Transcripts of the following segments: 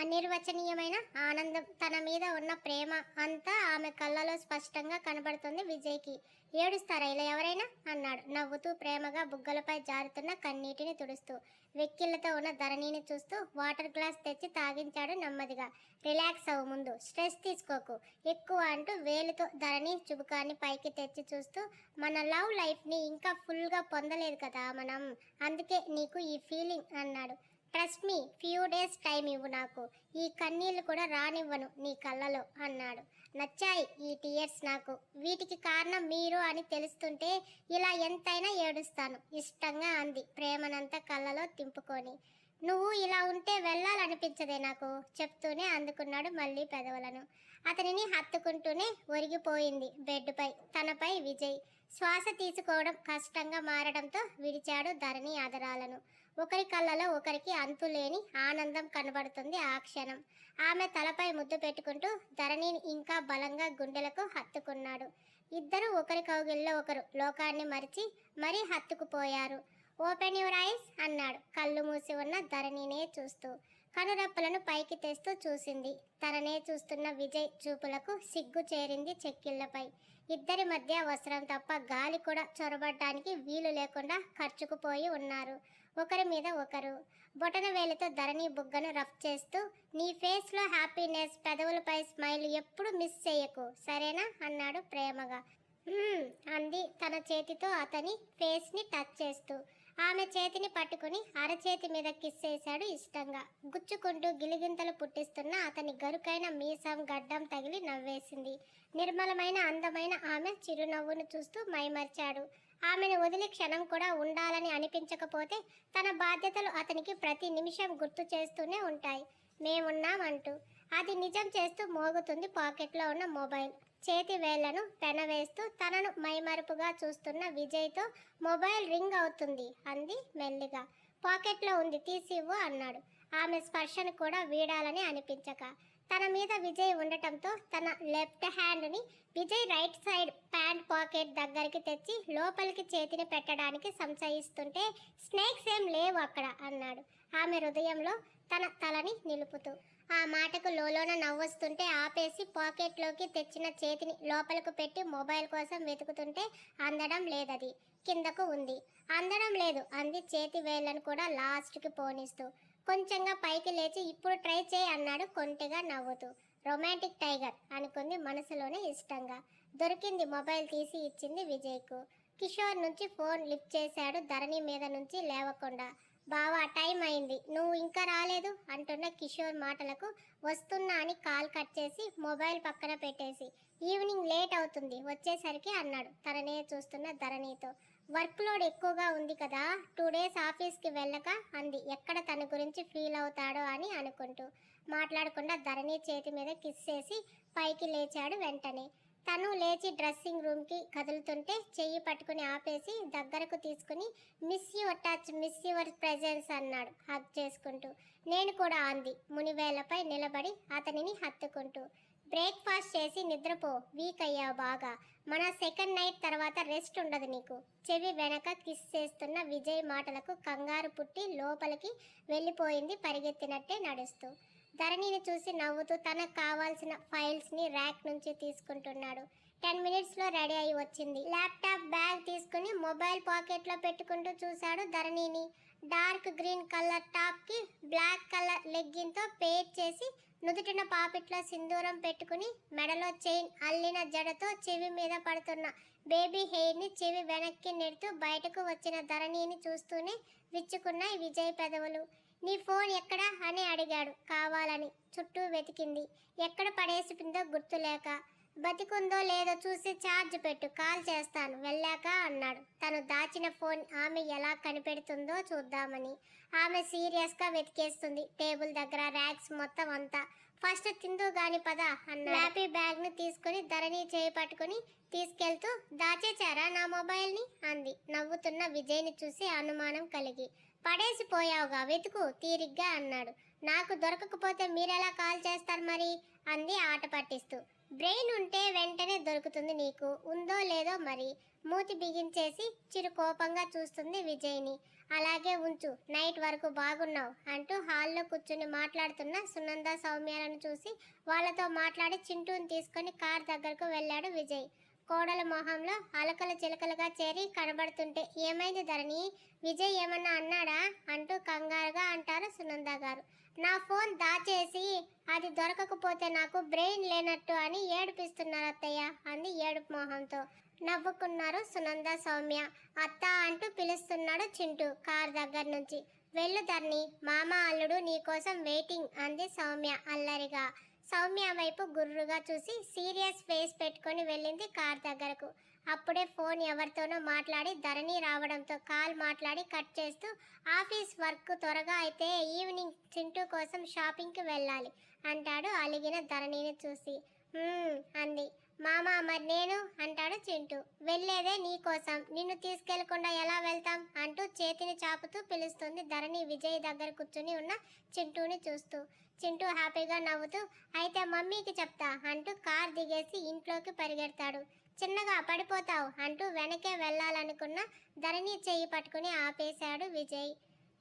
అనిర్వచనీయమైన ఆనందం తన మీద ఉన్న ప్రేమ అంతా ఆమె కళ్ళలో స్పష్టంగా కనబడుతుంది విజయ్కి. ఏడుస్తారా ఇలా ఎవరైనా? అన్నాడు. నవ్వుతూ ప్రేమగా బుగ్గలపై జారుతున్న కన్నీటిని తుడుస్తూ. వెక్కిళ్ళతో ఉన్న ధరణిని చూస్తూ వాటర్ గ్లాస్ తెచ్చి తాగించాడు నెమ్మదిగా. రిలాక్స్ అవ్వు ముందు. స్ట్రెస్ తీసుకోకు. ఎక్కువ అంటూ వేలుతో ధరణి చుబుకాన్ని పైకి తెచ్చి చూస్తూ మన లవ్ లైఫ్ని ఇంకా ఫుల్గా పొందలేదు కదా మనం. అందుకే నీకు ఈ ఫీలింగ్ అన్నాడు. Trust me few days time ఇవ్వు నాకు. ఈ కన్నీళ్ళు కూడా రానివ్వను నీ కళ్ళలో అన్నాడు. నచ్చాయి ఈ టీయర్స్ నాకు. వీటికి కారణం మీరు అని తెలుస్తుంటే ఇలా ఎంతైనా ఏడుస్తాను ఇష్టంగా అంది ప్రేమనంతా కళ్ళలో తింపుకొని. నువ్వు ఇలా ఉంటే వెళ్ళాలనిపించదే నాకు చెప్తూనే అందుకున్నాడు మళ్ళీ పెదవులను. అతనిని హత్తుకుంటూనే ఒరిగిపోయింది బెడ్పై తనపై విజయ్. శ్వాస తీసుకోవడం కష్టంగా మారడంతో విడిచాడు ధరణి ఆదరాలను. ఒకరి కళ్ళలో ఒకరికి అంతులేని ఆనందం కనబడుతుంది ఆ క్షణం. ఆమె తలపై ముద్దు పెట్టుకుంటూ ధరణిని ఇంకా బలంగా గుండెలకు హత్తుకున్నాడు. ఇద్దరు ఒకరి కౌగిల్లో ఒకరు లోకాన్ని మరిచి మరీ హత్తుకుపోయారు. ఓపెన్ యువర్ ఐస్ అన్నాడు కళ్ళు మూసి ఉన్న ధరణినే చూస్తూ. కనురెప్పలను పైకి తెస్తూ చూసింది. తననే చూస్తున్న విజయ్ చూపులకు సిగ్గు చేరింది చెక్కిళ్ళపై ఇద్దరి మధ్య వస్త్రం తప్ప గాలి కూడా చొరబడ్డానికి వీలు లేకుండా ఖర్చుకుపోయి ఉన్నారు. ఒకరి మీద ఒకరు. బొటన వేలితో ధరణి బుగ్గను రఫ్ చేస్తూ నీ ఫేస్లో హ్యాపీనెస్ పెదవులపై స్మైల్ ఎప్పుడు మిస్ చేయకు సరేనా? అన్నాడు ప్రేమగా. అంది తన చేతితో అతని ఫేస్ని టచ్ చేస్తూ. ఆమె చేతిని పట్టుకుని అరచేతి మీద కిస్ చేశాడు ఇష్టంగా. గుచ్చుకుంటూ గిలిగింతలు పుట్టిస్తున్న అతని గరుకైన మీసం గడ్డం తగిలి నవ్వేసింది. నిర్మలమైన అందమైన ఆమె చిరునవ్వును చూస్తూ మైమర్చాడు. ఆమెను వదిలి క్షణం కూడా ఉండాలని అనిపించకపోతే తన బాధ్యతలు అతనికి ప్రతి నిమిషం గుర్తు చేస్తూనే ఉంటాయి. మేమున్నామంటూ. అది నిజం చేస్తూ మోగుతుంది పాకెట్లో ఉన్న మొబైల్. చేతి వేళ్ళను పెనవేస్తూ తనను మైమరుపుగా చూస్తున్న విజయ్తో మొబైల్ రింగ్ అవుతుంది అంది మెల్లిగా. పాకెట్లో ఉంది తీసివ్వు అన్నాడు. ఆమె స్పర్శను కూడా వీడాలని అనిపించక. తన మీద విజయ్ ఉండటంతో తన లెఫ్ట్ హ్యాండ్ని Vijay right side pant pocket దగ్గరికి తెచ్చి లోపలికి చేతిని పెట్టడానికి సంశయిస్తుంటే స్నేక్స్ ఏం లేవు అక్కడ అన్నాడు. ఆమె హృదయంలో తన తలని నిలుపుతూ. ఆ మాటకు లోలోన నవ్వొస్తుంటే ఆపేసి పాకెట్లోకి తెచ్చిన చేతిని లోపలకు పెట్టి మొబైల్ కోసం వెతుకుతుంటే అందడం లేదది. కిందకు ఉంది. అందడం లేదు అంది చేతి వేళ్ళను కూడా లాస్ట్కి పోనిస్తూ. కొంచెంగా పైకి లేచి ఇప్పుడు ట్రై చేయి అన్నాడు కొంటెగా నవ్వుతూ. రొమాంటిక్ టైగర్ అనుకుంది మనసులోనే ఇష్టంగా. దొరికింది మొబైల్ తీసి ఇచ్చింది విజయ్కు. కిషోర్ నుంచి ఫోన్ లిఫ్ట్ చేశాడు ధరణి మీద నుంచి లేవకుండా. బావా టైం అయింది. నువ్వు ఇంకా రాలేదు? అంటున్న కిషోర్ మాటలకు వస్తున్నా అని కాల్ కట్ చేసి మొబైల్ పక్కన పెట్టేసి. ఈవినింగ్ లేట్ అవుతుంది. వచ్చేసరికి అన్నాడు. తననే చూస్తున్న ధరణితో. వర్క్ లోడ్ ఎక్కువగా ఉంది కదా టూ డేస్ ఆఫీస్కి వెళ్ళక అంది. ఎక్కడ తన గురించి ఫీల్ అవుతాడో అని అనుకుంటూ మాట్లాడకుండా ధరణి చేతి మీద కిస్ చేసి పైకి లేచాడు వెంటనే. తను లేచి డ్రెస్సింగ్ రూమ్కి కదులుతుంటే చెయ్యి పట్టుకుని ఆపేసి దగ్గరకు తీసుకుని miss your touch miss your presence అన్నాడు హగ్ చేసుకుంటూ. నేను కూడా అంది మునివేలపై నిలబడి అతనిని హత్తుకుంటూ. బ్రేక్ఫాస్ట్ చేసి నిద్రపో వీక్ అయ్యావు బాగా. మన సెకండ్ నైట్ తర్వాత రెస్ట్ ఉండదు నీకు. చెవి వెనక కిస్ చేస్తున్న విజయ్ మాటలకు కంగారు పుట్టి లోపలికి వెళ్ళిపోయింది పరిగెత్తినట్టే నడుస్తూ. ధరణిని చూసి నవ్వుతూ తనకు కావాల్సిన ఫైల్స్ని ర్యాక్ నుంచి తీసుకుంటున్నాడు. టెన్ మినిట్స్లో రెడీ అయి వచ్చింది. ల్యాప్టాప్ బ్యాగ్ తీసుకుని మొబైల్ పాకెట్లో పెట్టుకుంటూ చూశాడు ధరణిని. డార్క్ గ్రీన్ కలర్ టాప్కి బ్లాక్ కలర్ లెగ్గిన్తో పేర్ చేసి నుదుటిన పాపిట్లో సింధూరం పెట్టుకుని మెడలో చైన్ అల్లిన జడతో చెవి మీద పడుతున్న బేబీ హెయిర్ని చెవి వెనక్కి నెడుతూ బయటకు వచ్చిన ధరణిని చూస్తూనే విచ్చుకున్నాయి విజయ్ పెదవులు. నీ ఫోన్ ఎక్కడా? అని అడిగాడు కావాలని. చుట్టూ వెతికింది. ఎక్కడ పడేసిపోయిందో గుర్తులేక బతికుందో లేదో చూసి ఛార్జ్ పెట్టు కాల్ చేస్తాను. వెళ్ళాక అన్నాడు. తను దాచిన ఫోన్ ఆమె ఎలా కనిపెడుతుందో చూద్దామని. ఆమె సీరియస్గా వెతికేస్తుంది. టేబుల్ దగ్గర ర్యాక్స్ మొత్తం అంతా. ఫస్ట్ తిందు గాని పద అన్న హ్యాపీ బ్యాగ్ను తీసుకుని ధరణి చేయి పట్టుకుని తీసుకెళ్తూ దాచేచారా నా మొబైల్ని అంది. నవ్వుతున్న విజయ్ని చూసి అనుమానం కలిగి పడేసిపోయావుగా వెతుకు తీరిగ్గా అన్నాడు. నాకు దొరకకపోతే మీరెలా కాల్ చేస్తారు మరి? అంది ఆట పట్టిస్తూ. బ్రెయిన్ ఉంటే వెంటనే దొరుకుతుంది నీకు. ఉందో లేదో మరి. మూతి బిగించేసి చిరు కోపంగా చూస్తుంది విజయ్ని. అలాగే ఉంచు నైట్ వరకు బాగున్నావు అంటూ హాల్లో కూర్చుని మాట్లాడుతున్న సునంద సౌమ్యాలను చూసి వాళ్ళతో మాట్లాడి చింటూని తీసుకొని కార్ దగ్గరకు వెళ్ళాడు విజయ్. కోడల మొహంలో అలకల చిలకలుగా చేరి కనబడుతుంటే ఏమైంది ధరణి? విజయ్ ఏమన్నా అన్నాడా? అంటూ కంగారుగా అంటారు సునంద గారు. నా ఫోన్ దాచేసి అది దొరకకపోతే నాకు బ్రెయిన్ లేనట్టు అని ఏడిపిస్తున్నారు అత్తయ్య అంది ఏడుపు మొహంతో. నవ్వుకున్నారు సునంద సౌమ్య. అత్త అంటూ పిలుస్తున్నాడు చింటూ కారు దగ్గర నుంచి. వెళ్ళు ధరణి మామ అల్లుడు నీకోసం వెయిటింగ్ అంది సౌమ్య అల్లరిగా. సౌమ్య వైపు గుర్రుగా చూసి సీరియస్ ఫేస్ పెట్టుకొని వెళ్ళింది కార్ దగ్గరకు. అప్పుడే ఫోన్ ఎవరితోనో మాట్లాడి ధరణి రావడంతో కాల్ మాట్లాడి కట్ చేస్తూ ఆఫీస్ వర్క్ త్వరగా అయితే ఈవినింగ్ చింటూ కోసం షాపింగ్కి వెళ్ళాలి అంటాడు అలిగిన ధరణిని చూసి. అంది. మామ మరి నేను? అంటాడు చింటూ. వెళ్ళేదే నీ కోసం. నిన్ను తీసుకెళ్ళకుండా ఎలా వెళ్తాం? అంటూ చేతిని చాపుతూ పిలుస్తుంది ధరణి విజయ్ దగ్గర కూర్చుని ఉన్న చింటూని చూస్తూ. చింటూ హ్యాపీగా నవ్వుతూ అయితే మమ్మీకి చెప్తా అంటూ కార్ దిగేసి ఇంట్లోకి పరిగెడతాడు. చిన్నగా పడిపోతావు అంటూ వెనకే వెళ్ళాలనుకున్న ధరణి చెయ్యి పట్టుకుని ఆపేశాడు విజయ్.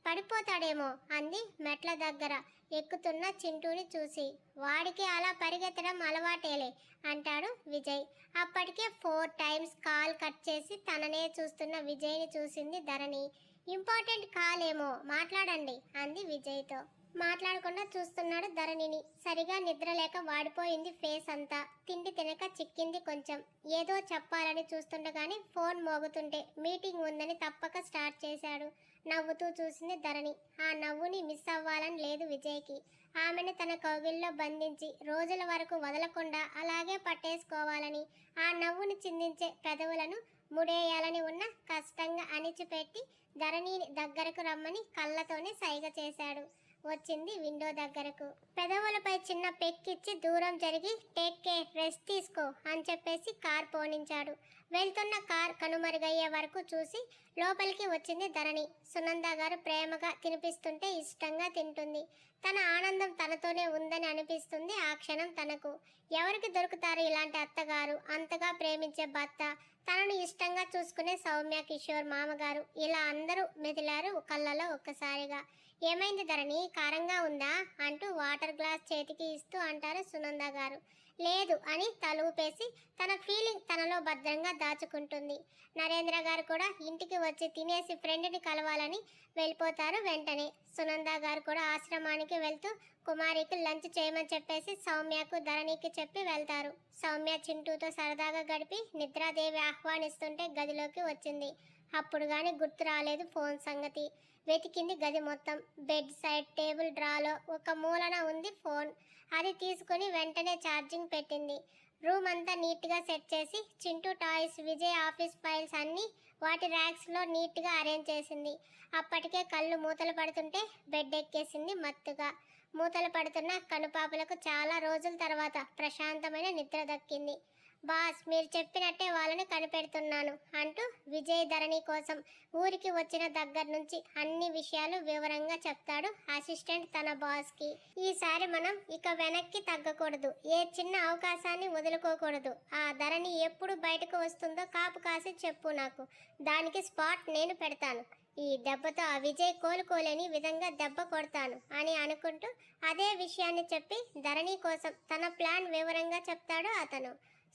పడిపోతాడేమో అంది మెట్ల దగ్గర ఎక్కుతున్న చింటూని చూసి. వాడికి అలా పరిగెత్తడం అలవాటేలే అంటాడు విజయ్. అప్పటికే ఫోర్ టైమ్స్ కాల్ కట్ చేసి తననే చూస్తున్న విజయ్ని చూసింది ధరణి. ఇంపార్టెంట్ కాల్ ఏమో మాట్లాడండి అంది విజయ్తో. మాట్లాడకుండా చూస్తున్నాడు ధరణిని. సరిగా నిద్రలేక వాడిపోయింది ఫేస్ అంతా. తిండి తినక చిక్కింది కొంచెం. ఏదో చెప్పాలని చూస్తుండగానే ఫోన్ మోగుతుంటే మీటింగ్ ఉందని తప్పక స్టార్ట్ చేశాడు. నవ్వుతూ చూసింది ధరణి. ఆ నవ్వుని మిస్ అవ్వాలని లేదు విజయ్కి. ఆమెను తన కౌగిల్లో బంధించి రోజుల వరకు వదలకుండా అలాగే పట్టేసుకోవాలని ఆ నవ్వుని చిందించే పెదవులను ముడేయాలని ఉన్న కష్టంగా అణిచిపెట్టి ధరణిని దగ్గరకు రమ్మని కళ్ళతోనే సైగ చేశాడు. వచ్చింది విండో దగ్గరకు. పెదవులపై చిన్న పెక్కిచ్చి దూరం జరిగి టేక్ కేర్ రెస్ట్ తీసుకో అని చెప్పేసి కార్ పోనించాడు. వెళ్తున్న కార్ కనుమరుగయ్యే వరకు చూసి లోపలికి వచ్చింది ధరణి. సునంద గారు ప్రేమగా తినిపిస్తుంటే ఇష్టంగా తింటుంది. తన ఆనందం తనతోనే ఉందని అనిపిస్తుంది ఆ క్షణం తనకు. ఎవరికి దొరుకుతారు ఇలాంటి అత్తగారు? అంతగా ప్రేమించే భర్త తనను ఇష్టంగా చూసుకునే సౌమ్య కిషోర్ మామగారు ఇలా అందరూ మెదిలారు కళ్ళలో ఒక్కసారిగా. ఏమైంది ధరణి? కారంగా ఉందా? అంటూ వాటర్ గ్లాస్ చేతికి ఇస్తూ అంటారు సునంద గారు. లేదు అని తలుపేసి తన ఫీలింగ్ తనలో భద్రంగా దాచుకుంటుంది. నరేంద్ర గారు కూడా ఇంటికి వచ్చి తినేసి ఫ్రెండ్ని కలవాలని వెళ్ళిపోతారు వెంటనే. సునంద గారు కూడా ఆశ్రమానికి వెళ్తూ కుమారికి లంచ్ చేయమని చెప్పేసి సౌమ్యకు ధరణికి చెప్పి వెళ్తారు. సౌమ్య చింటూతో సరదాగా గడిపి నిద్రాదేవి ఆహ్వానిస్తుంటే గదిలోకి వచ్చింది. అప్పుడు కానీ గుర్తు రాలేదు ఫోన్ సంగతి. వెతికింది గది మొత్తం. బెడ్ సైడ్ టేబుల్ డ్రాలో ఒక మూలన ఉంది ఫోన్. అది తీసుకుని వెంటనే ఛార్జింగ్ పెట్టింది. రూమ్ అంతా నీట్గా సెట్ చేసి Chintu toys Vijay office files అన్నీ వాటి ర్యాక్స్లో నీట్గా అరేంజ్ చేసింది. అప్పటికే కళ్ళు మూతలు పడుతుంటే బెడ్ ఎక్కేసింది మత్తుగా. మూతలు పడుతున్న కనుపాపలకు చాలా రోజుల తర్వాత ప్రశాంతమైన నిద్ర దక్కింది. బాస్ మీరు చెప్పినట్టే వాళ్ళని కనిపెడుతున్నాను అంటూ విజయ్ ధరణి కోసం ఊరికి వచ్చిన దగ్గర నుంచి అన్ని విషయాలు వివరంగా చెప్తాడు అసిస్టెంట్ తన బాస్కి. ఈసారి మనం ఇక వెనక్కి తగ్గకూడదు ఏ చిన్న అవకాశాన్ని వదులుకోకూడదు. ఆ ధరణి ఎప్పుడు బయటకు వస్తుందో కాపు కాసి చెప్పు నాకు. దానికి స్పాట్ నేను పెడతాను. ఈ దెబ్బతో ఆ విజయ్ కోలుకోలేని విధంగా దెబ్బ కొడతాను అని అనుకుంటూ అదే విషయాన్ని చెప్పి ధరణి కోసం తన ప్లాన్ వివరంగా చెప్తాడు అతను.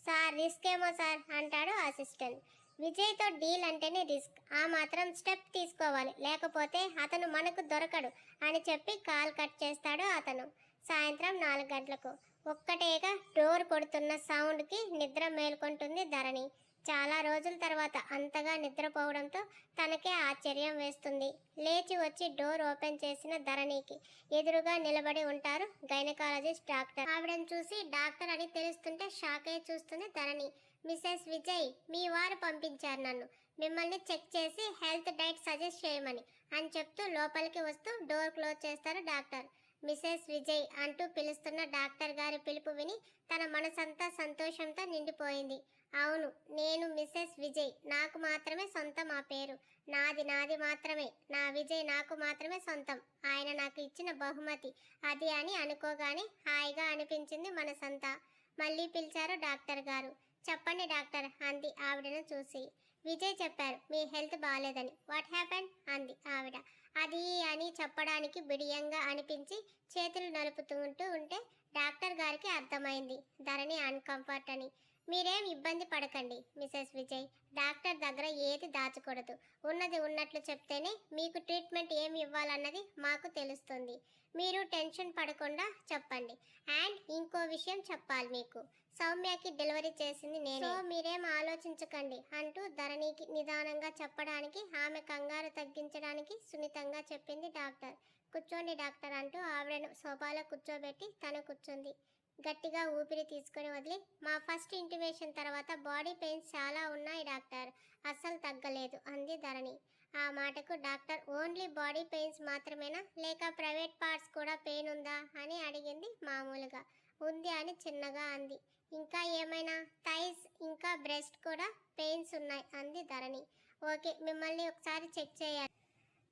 సార్ రిస్క్ ఏమో సార్ అంటాడు అసిస్టెంట్. విజయ్తో డీల్ అంటేనే రిస్క్. ఆ మాత్రం స్టెప్ తీసుకోవాలి. లేకపోతే అతను మనకు దొరకడు అని చెప్పి కాల్ కట్ చేస్తాడు అతను. సాయంత్రం నాలుగు గంటలకు. ఒక్కటేగా డోర్ కొడుతున్న సౌండ్కి నిద్ర మేల్కొంటుంది ధరణి. చాలా రోజుల తర్వాత అంతగా నిద్రపోవడంతో తనకే ఆశ్చర్యం వేస్తుంది. లేచి వచ్చి డోర్ ఓపెన్ చేసిన ధరణికి ఎదురుగా నిలబడి ఉంటారు గైనకాలజిస్ట్ డాక్టర్. ఆవిడని చూసి డాక్టర్ అని తెలుస్తుంటే షాక్ అయి చూస్తుంది ధరణి. మిస్సెస్ విజయ్ మీ వారు పంపించారు నన్ను. మిమ్మల్ని చెక్ చేసి హెల్త్ డైట్ సజెస్ట్ చేయమని అని చెప్తూ లోపలికి వస్తూ డోర్ క్లోజ్ చేస్తారు డాక్టర్. మిసెస్ విజయ్ అంటూ పిలుస్తున్న డాక్టర్ గారి పిలుపు విని తన మనసంతా సంతోషంతో నిండిపోయింది. అవును నేను మిస్సెస్ విజయ్. నాకు మాత్రమే సొంతం ఆ పేరు. నాది నాది మాత్రమే. నా విజయ్ నాకు మాత్రమే సొంతం. ఆయన నాకు ఇచ్చిన బహుమతి. అది అని అనుకోగానే హాయిగా అనిపించింది మనసంతా. మళ్ళీ పిలిచారు డాక్టర్ గారు. చెప్పండి డాక్టర్ అంది ఆవిడను చూసి. విజయ్ చెప్పారు మీ హెల్త్ బాగాలేదని వాట్ హ్యాపెన్? అంది ఆవిడ. అది అని చెప్పడానికి బిడియంగా అనిపించి చేతులు నలుపుతుంటూ ఉంటే డాక్టర్ గారికి అర్థమైంది. ధరణి అన్కంఫర్ట్ అని. మీరేం ఇబ్బంది పడకండి మిసెస్ విజయ్. డాక్టర్ దగ్గర ఏది దాచకూడదు. ఉన్నది ఉన్నట్లు చెప్తేనే మీకు ట్రీట్మెంట్ ఏమి ఇవ్వాలన్నది మాకు తెలుస్తుంది. మీరు టెన్షన్ పడకుండా చెప్పండి. అండ్ ఇంకో విషయం చెప్పాలి మీకు. సౌమ్యకి డెలివరీ చేసింది నేను. మీరేం ఆలోచించకండి అంటూ ధరణికి నిదానంగా చెప్పడానికి ఆమె కంగారు తగ్గించడానికి సున్నితంగా చెప్పింది డాక్టర్. కూర్చోండి డాక్టర్ అంటూ ఆవిడను సోఫాలో కూర్చోబెట్టి తను కూర్చుంది. గట్టిగా ఊపిరి తీసుకొని వదిలి మా ఫస్ట్ ఇంటిమేషన్ తర్వాత బాడీ పెయిన్స్ చాలా ఉన్నాయి డాక్టర్. అస్సలు తగ్గలేదు అంది ధరణి. ఆ మాటకు డాక్టర్ ఓన్లీ బాడీ పెయిన్స్ మాత్రమేనా? లేక ప్రైవేట్ పార్ట్స్ కూడా పెయిన్ ఉందా? అని అడిగింది మామూలుగా. ఉంది అని చిన్నగా అంది. ఇంకా ఏమైనా? థైస్ ఇంకా బ్రెస్ట్ కూడా పెయిన్స్ ఉన్నాయి అంది ధరణి. ఓకే మిమ్మల్ని ఒకసారి చెక్ చేయాలి.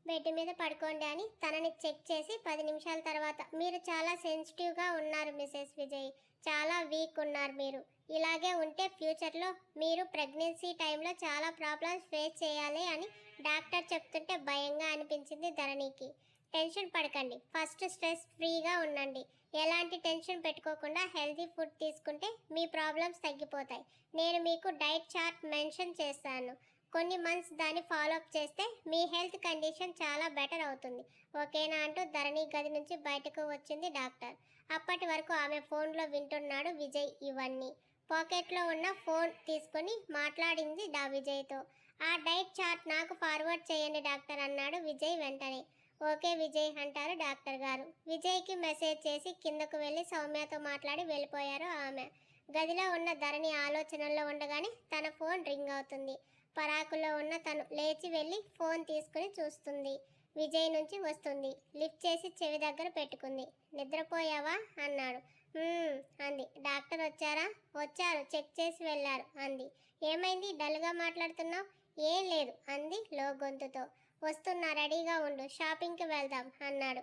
బెడ్ మీద పడుకోండి అని తనని చెక్ చేసి పది నిమిషాల తర్వాత మీరు చాలా సెన్సిటివ్గా ఉన్నారు మిసెస్ విజయ్ చాలా వీక్ ఉన్నారు మీరు. ఇలాగే ఉంటే ఫ్యూచర్లో మీరు ప్రెగ్నెన్సీ టైంలో చాలా ప్రాబ్లమ్స్ ఫేస్ చేయాలి అని డాక్టర్ చెప్తుంటే భయంగా అనిపించింది ధరణికి. టెన్షన్ పడకండి. ఫస్ట్ స్ట్రెస్ ఫ్రీగా ఉండండి. ఎలాంటి టెన్షన్ పెట్టుకోకుండా హెల్తీ ఫుడ్ తీసుకుంటే మీ ప్రాబ్లమ్స్ తగ్గిపోతాయి. నేను మీకు డైట్ చార్ట్ మెన్షన్ చేస్తాను. కొన్ని మంత్స్ దాన్ని ఫాలో అప్ చేస్తే మీ హెల్త్ కండిషన్ చాలా బెటర్ అవుతుంది. ఓకేనా అంటూ ధరణి గది నుంచి బయటకు వచ్చింది డాక్టర్. అప్పటి వరకు ఆమె ఫోన్లో వింటున్నాడు విజయ్ ఇవన్నీ. పాకెట్లో ఉన్న ఫోన్ తీసుకొని మాట్లాడింది డా విజయ్తో. ఆ డైట్ చార్ట్ నాకు ఫార్వర్డ్ చేయండి డాక్టర్ అన్నాడు విజయ్ వెంటనే. ఓకే విజయ్ అంటారు డాక్టర్ గారు. విజయ్కి మెసేజ్ చేసి కిందకు వెళ్ళి సౌమ్యతో మాట్లాడి వెళ్ళిపోయారు ఆమె. గదిలో ఉన్న ధరణి ఆలోచనల్లో ఉండగానే తన ఫోన్ రింగ్ అవుతుంది. పరాకులో ఉన్న తను లేచి వెళ్ళి ఫోన్ తీసుకుని చూస్తుంది. విజయ్ నుంచి వస్తుంది. లిఫ్ట్ చేసి చెవి దగ్గర పెట్టుకుంది. నిద్రపోయావా? అన్నాడు. అంది. డాక్టర్ వచ్చారా? వచ్చారు. చెక్ చేసి వెళ్ళారు అంది. ఏమైంది? డల్గా మాట్లాడుతున్నావు? ఏం లేదు అంది లో గొంతుతో వస్తున్నా రెడీగా ఉండు షాపింగ్కి వెళ్దాం అన్నాడు.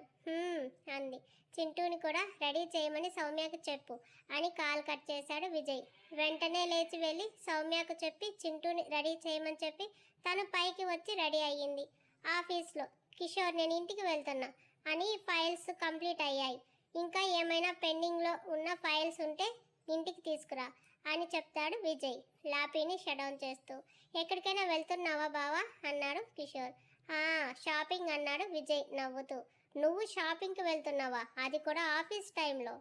అంది. చింటూని కూడా రెడీ చేయమని సౌమ్యకు చెప్పు అని కాల్ కట్ చేశాడు విజయ్. వెంటనే లేచి వెళ్ళి సౌమ్యకు చెప్పి చింటూని రెడీ చేయమని చెప్పి తను పైకి వచ్చి రెడీ అయ్యింది. ఆఫీస్లో కిషోర్ నేను ఇంటికి వెళ్తున్నా అని ఫైల్స్ కంప్లీట్ అయ్యాయి. ఇంకా ఏమైనా పెండింగ్లో ఉన్న ఫైల్స్ ఉంటే ఇంటికి తీసుకురా అని చెప్తాడు విజయ్ లాపీని షడౌన్ చేస్తూ. ఎక్కడికైనా వెళ్తున్నావా బావా? అన్నాడు కిషోర్. షాపింగ్ అన్నాడు విజయ్ నవ్వుతూ. నువ్వు షాపింగ్కి వెళ్తున్నావా? అది కూడా ఆఫీస్ టైంలో.